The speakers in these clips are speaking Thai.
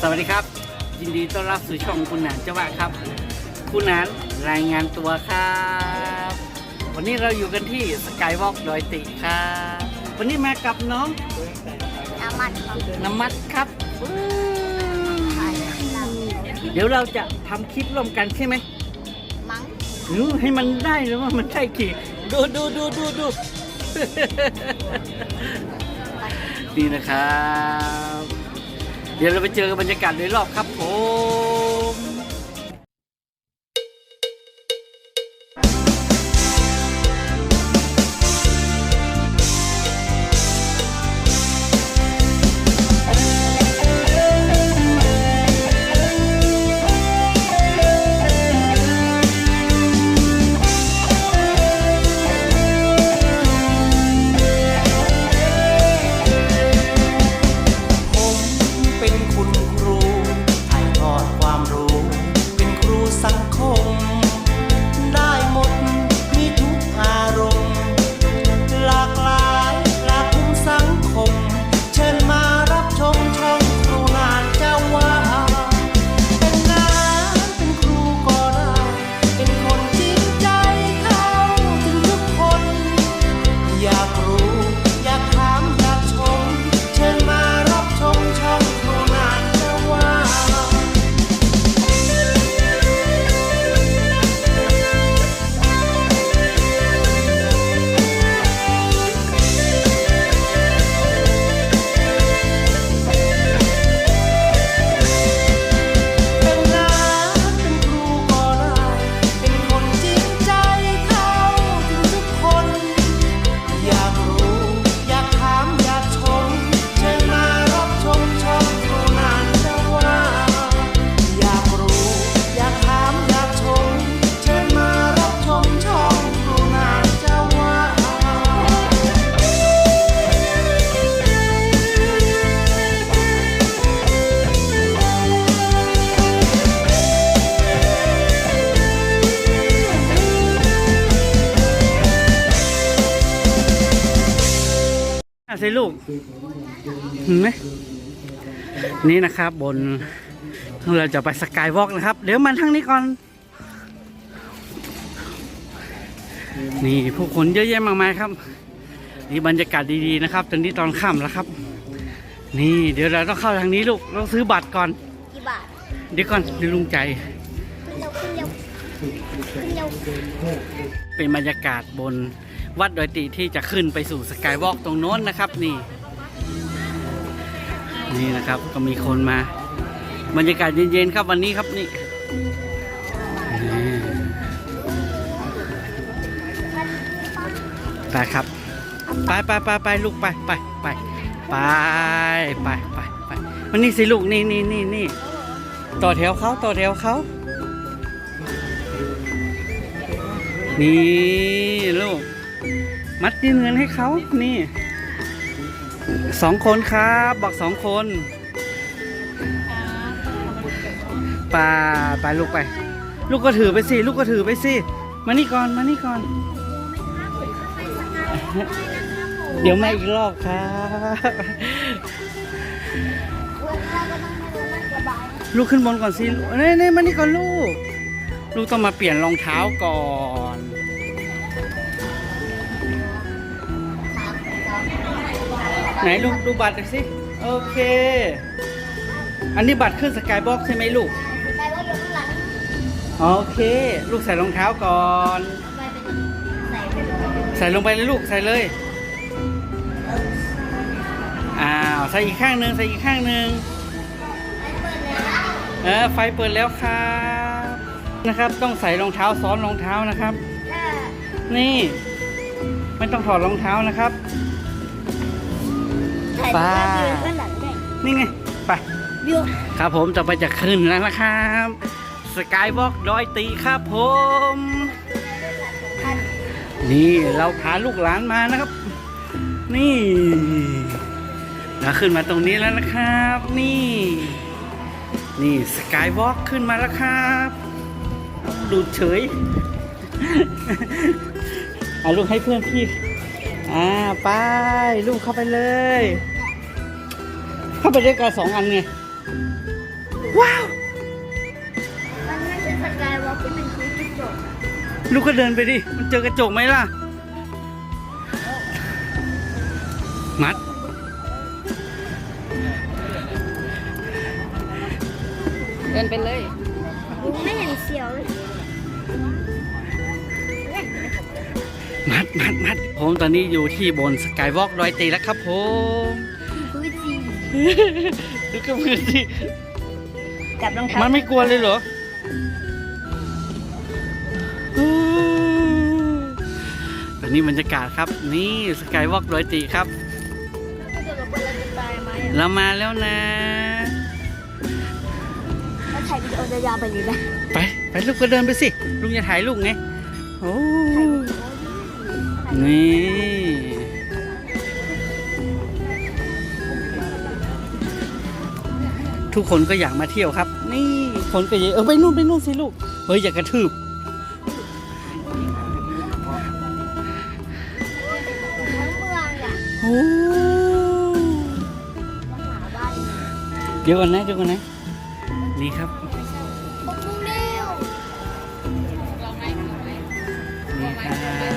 สวัสดีครับ ยินดีต้อนรับสู่ช่องคุณหนานเจ้าว่าครับ คุณหนานรายงานตัวครับ วันนี้เราอยู่กันที่สกายวอล์กดอยติครับวันนี้มากับน้องน้ำมันครับน้ำมัดครับอื้อเดี๋ยวเราจะทำคลิปร่วมกันใช่ไหมมั้งหรือให้มันได้หรือว่ามันใช่ขี่ดูดูดูดูดู นี่นะครับ เดี๋ยวเราไปเจอกับบรรยากาศโดยรอบครับผม อะสิลูกเห็นไหมนี่นะครับบนเราจะไปสกายวอล์กนะครับ เดี๋ยวมาทางนี้ก่อน นี่ผู้คนเยอะแยะมากมายครับนี่บรรยากาศดีๆนะครับ ตอนนี้ตอนค่ำแล้วครับ นี่เดี๋ยวเราต้องเข้าทางนี้ลูกเราซื้อบัตรก่อนกี่บาทเดี๋ยวก่อนเดี๋ยวลุงใจขึ้นเร็วขึ้นเร็วขึ้นเร็วเป็นบรรยากาศบน วัดดอยติที่จะขึ้นไปสู่สกายวอล์กตรงโน้นนะครับนี่ นี่นะครับก็มีคนมา บรรยากาศเย็นๆครับวันนี้ครับนี่ไปครับ ไปไปไปไปลูกไปไปไปไปไปไปไปมันนี่สิลูกนี่นี่นี่นี่ต่อแถวเขาต่อแถวเขานี่ลูก มัดยื่นเงินให้เขานี่สองคนครับ บอกสองคนไป่าไปลูกไป ลูกก็ถือไปสิ ลูกก็ถือไปสิ มานี่ก่อน มานี่ก่อน เดี๋ยวแมาอีกรอบครับลูกขึ้นบนก่อนสิเน่เน่มานี่ก่อนลูก ลูกต้องมาเปลี่ยนรองเท้าก่อน ไหนลูกดูบัตรหน่อยสิ โอเค อันนี้บัตรขึ้นสกายบ็อกใช่ไหมลูก ไปว่าอยู่ข้างหลังโอเค ลูกใส่รองเท้าก่อน ไปเป็นใส่ไปเลยใส่ลงไปเลยลูกใส่เลย อ้าว ใส่อีกข้างหนึ่งใส่อีกข้างหนึ่งไปเปิดเลยนะเออไฟเปิดแล้วครับ นะครับ ต้องใส่รองเท้าซ้อนรองเท้านะครับ ถ้านี่ไม่ต้องถอดรองเท้านะครับ ถ่ายไปภาพยืนข้างหลังได้นี่ไง ไป วิวครับผมจะไปจะขึ้นแล้วนะครับ สกายบ็อกดอยตีครับผมนี่เราพาลูกหลานมานะครับ นี่เราขึ้นมาตรงนี้แล้วนะครับ นี่ นี่สกายวอล์กขึ้นมาแล้วครับ ดูดเฉย เอาลูกให้เพื่อนพี่ อ่า ไป ลูกเข้าไปเลย เข้าไปด้วยกันสองอันไง ว้าว มันไม่ใช่สกายวอล์กที่เป็นพื้นกระจกอะลูกก็เดินไปดิ มันเจอกระจกไหมล่ะ มัด เดินไปเลย ลุงไม่เห็นเสียวเลยมัดมัดมัดผมตอนนี้อยู่ที่บนสกายวอล์กดอยตีแล้วครับผมพื้ นจริงดูกับพื้นที่จับรองเท้ามันไม่กลัวเลยเหรอตอนนี้บรรยากาศครับ นี่สกายวอล์กดอยตีครับถ้าเกิดเราเป็นเราจะตายไหมอะเรามาแล้วนะ แล้วถ่ายวิดีโอยาวๆไปเลยไหมไป ไปลูกก็เดินไปสิ ลุงจะถ่ายลูกไง โอ้ นี่ ทุกคนก็อยากมาเที่ยวครับ นี่คนก็เยอะเออไปนู่นไปนู่นสิลูกเฮ้ยอย่ากระทืบเมืองอะโอ้เดี๋ยวก่อนนะเดี๋ยวก่อนนะนี่ครับปกมุงเดียวนี่ครับ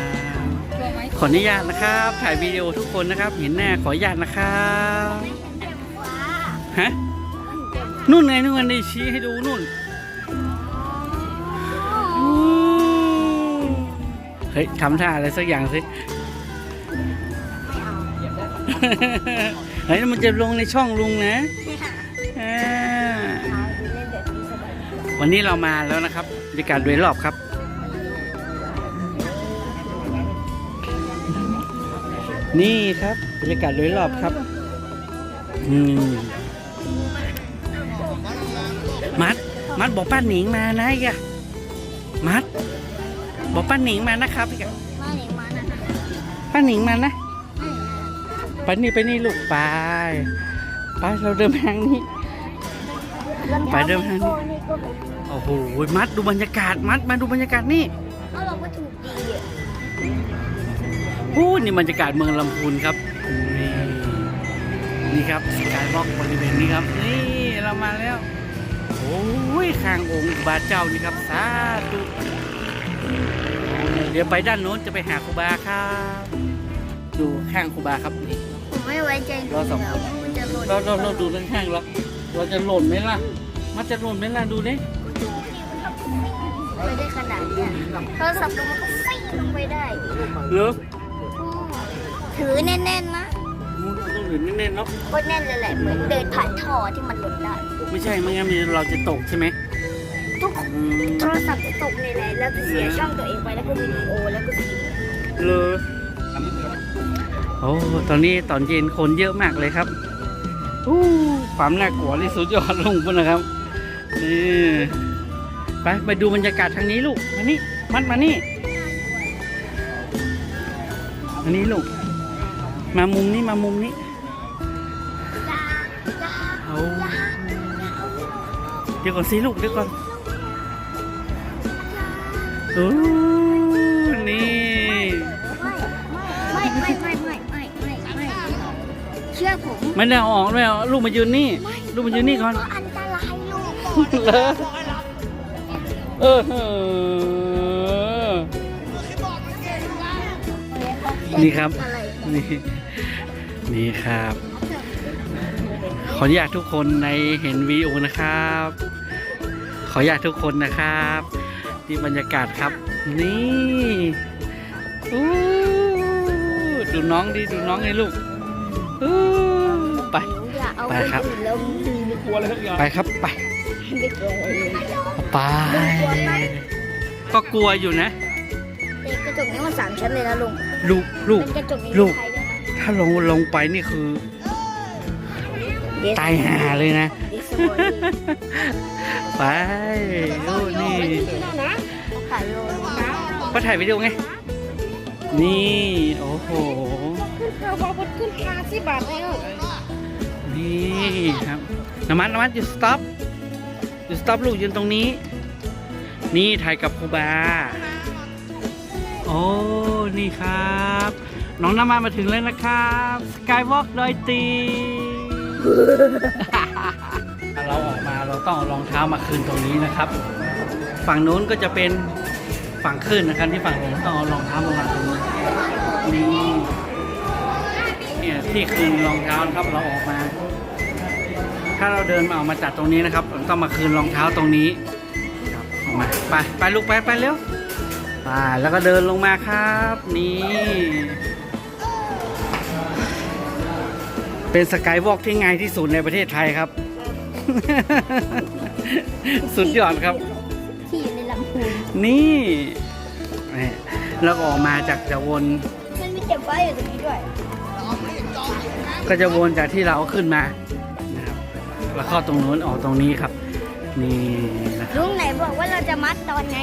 ขออนุญาตนะครับ ถ่ายวิดีโอทุกคนนะครับ เห็นหน้าขออนุญาตนะครับฮะ นู่นไงนู่นไงนี่ชี้ให้ดูนู่นเฮ้ยทำท่าอะไรสักอย่างสิเฮ้ยมันจะลงในช่องลุงนะอ่าวันนี้เรามาแล้วนะครับบรรยากาศโดยรอบครับ นี่ครับบรรยากาศโดยรอบครับ อืม มัด มัดบอกป้าหนิงมานะอีกอะมัด บอกป้าหนิงมานะครับอีกอะมาหนมานะป้าหนิงมานะไปนี่ไปนี่ลูกไปไปเราเดินทางนี้ ไปเดิมทางนี้โอ้โหมัดดูบรรยากาศมัดมาดูบรรยากาศนี่เอาเราก็ถูกดีพูดนี่บรรยากาศเมืองลำพูนครับนี่นี่ครับสกายวอล์กบริเวณนี้ครับ นี่เรามาแล้ว โอ้ยข้างองค์ครูบาเจ้านี่ครับสาธุเดี๋ยวไปด้านโน้นจะไปหาครูบาครับ ดูข้างครูบาครับนี่ผมไม่ไว้ใจรอสองแล้วมันจะหล่นเราเราเราดูด้านข้างเราเราจะหล่นไหมล่ะ มันจะหล่นไหมล่ะดูดิไปได้ขนาดเนี้ยโทรศัพท์ลงมันก็ฟิ้งลงไปได้เหรอถือแน่นๆนะ มูนต้องหรือแน่นๆเนาะโคตรแน่นเลยแหละเหมือนเดินผ่านท่อที่มันหล่นได้ไม่ใช่ไม่งั้นเราจะตกใช่ไหมทุกอืมโทรศัพท์จะตกในไหนแล้วจะเสียช่องตัวเองไปแล้วก็วิดีโอแล้วก็สิ่งเลยโอ้ตอนนี้ตอนเย็นคนเยอะมากเลยครับอู้ความน่ากลัวที่สุดยอดลงพุ่นนะครับนี่ไปไปดูบรรยากาศทางนี้ลูกมานี่มัดมานี่มานี่ลูก มามุมนี้มามุมนี้เอาเดี๋ยวก่อนสิลูกเดี๋ยวก่อนโอ้นี่ ไม่ไม่ไม่ไม่ไม่ไม่ไม่เชื่อผมไม่ได้เอาออกไม่เอาลูกมายืนนี่ ลูกมายืนนี่ก่อน อันตรายลูกเหรอเออนี่ครับ นี่ นี่ครับ ขออนุญาตทุกคนในเห็นวีโอนะครับ ขออนุญาตทุกคนนะครับนี่บรรยากาศครับ นี่อู้ดูน้องดิดูน้องไงลูกอู้ไปอย่าเอาไปครับนอื่นแล้วดีไม่กลัวเลยไปครับ ไปไม่กลัวเลยไปก็กลัวอยู่นะเด็กกระจกนี้มันสามชั้นเลยนะลุงลูกลูกเป็นกระจกนี้ลูกใครด้วยนะถ้าลงลงไปนี่คือ ตายห่าเลยนะเด็กสวยดีไปลูกนี่ถ่ายโลนะก็ถ่ายวิดีโอไง นี่ โอ้โหเราบอกว่าขึ้นคาสิบบาทเลยนี่ครับน้ำมันน้ำมันหยุดสต็อปหยุดสต็อปลูกยืนตรงนี้ นี่ถ่ายกับครูบา โอ้ นี่ครับ น้องน้ำมันมาถึงแล้วนะครับ สกายวอล์กดอยตี เราออกมาเราต้องรองเท้ามาคืนตรงนี้นะครับ ฝั่งนู้นก็จะเป็นฝั่งขึ้นนะครับที่ฝั่งผมต้องเอารองเท้ามาวางตรงนี้นี่เนี่ยที่คืนรองเท้านะครับเราออกมา ถ้าเราเดินมาออกมาจากตรงนี้นะครับต้องมาคืนรองเท้าตรงนี้ออกมาไปไปลูกไปไปเร็วไปแล้วก็เดินลงมาครับ นี่ เป็นสกายวอล์กที่ง่ายที่สุดในประเทศไทยครับ สุดยอดครับ ที่อยู่ในลำพูนนี่นี่แล้วก็ออกมาจากจะวนมันมีเจ็บไว้อยู่ตรงนี้ด้วย ก็จะวนจากที่เราขึ้นมานะครับแล้วเข้าตรงนู้นออกตรงนี้ครับ นี่นะครับลุงไหนบอกว่าเราจะมัดตอนไง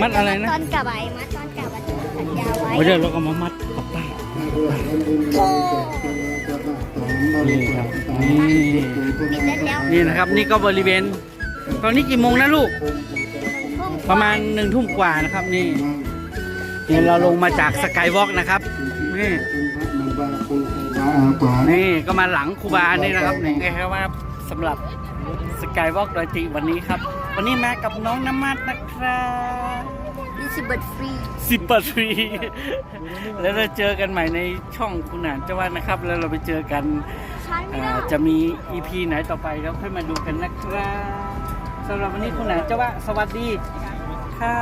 มัดอะไรนะตอนกลับไอ้มัดตอนกลับอะสัญญาไว้โอ้ยเดี๋ยวเราก็มามัดกับป้ายโอ้ นี่ครับนี่ปิดได้แล้วนี่นะครับนี่ก็บริเวณ ตอนนี้กี่โมงนะลูกทุ่มประมาณหนึ่งทุ่มกว่านะครับนี่นี่เราลงมาจากสกายวอล์กนะครับนี่นี่ก็มาหลังครูบานี่นะครับนี่นะครับว่าสำหรับสกายวอล์กดอยติวันนี้ครับ วันนี้มากับน้องน้ำมัดนะครับดิสิบัตฟรีสิบปทรี แล้วเราเจอกันใหม่ในช่องคุณหนานเจ้าว่านะครับ แล้วเราไปเจอกัน ใช้ไม่อ่าจะมี EP ไหนต่อไปแล้วค่อยมาดูกันนะครับสำหรับวันนี้คุณหนาเจ้าว่าสวัสดีค่ะ